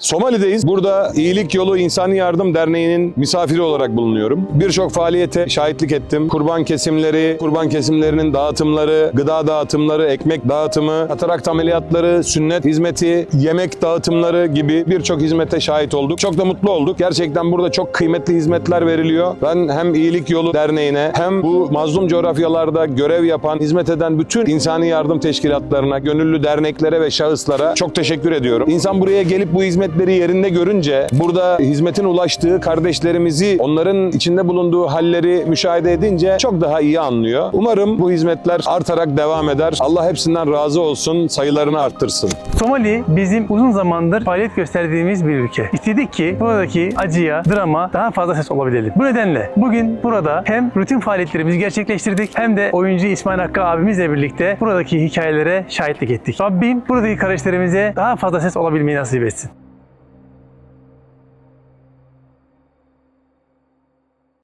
Somali'deyiz. Burada İyilik Yolu İnsani Yardım Derneği'nin misafiri olarak bulunuyorum. Birçok faaliyete şahitlik ettim. Kurban kesimleri, kurban kesimlerinin dağıtımları, gıda dağıtımları, ekmek dağıtımı, katarakt ameliyatları, sünnet hizmeti, yemek dağıtımları gibi birçok hizmete şahit olduk. Çok da mutlu olduk. Gerçekten burada çok kıymetli hizmetler veriliyor. Ben hem İyilik Yolu Derneği'ne hem bu mazlum coğrafyalarda görev yapan, hizmet eden bütün insani yardım teşkilatlarına, gönüllü derneklere ve şahıslara çok teşekkür ediyorum. İnsan buraya gelip bu hizmetleri yerinde görünce, burada hizmetin ulaştığı kardeşlerimizi, onların içinde bulunduğu halleri müşahede edince çok daha iyi anlıyor. Umarım bu hizmetler artarak devam eder. Allah hepsinden razı olsun, sayılarını arttırsın. Somali bizim uzun zamandır faaliyet gösterdiğimiz bir ülke. İstedik ki buradaki acıya, drama daha fazla ses olabilelim. Bu nedenle bugün burada hem rutin faaliyetlerimizi gerçekleştirdik hem de oyuncu İsmail Hakkı abimizle birlikte buradaki hikayelere şahitlik ettik. Rabbim buradaki kardeşlerimize daha fazla ses olabilmeyi nasip etsin.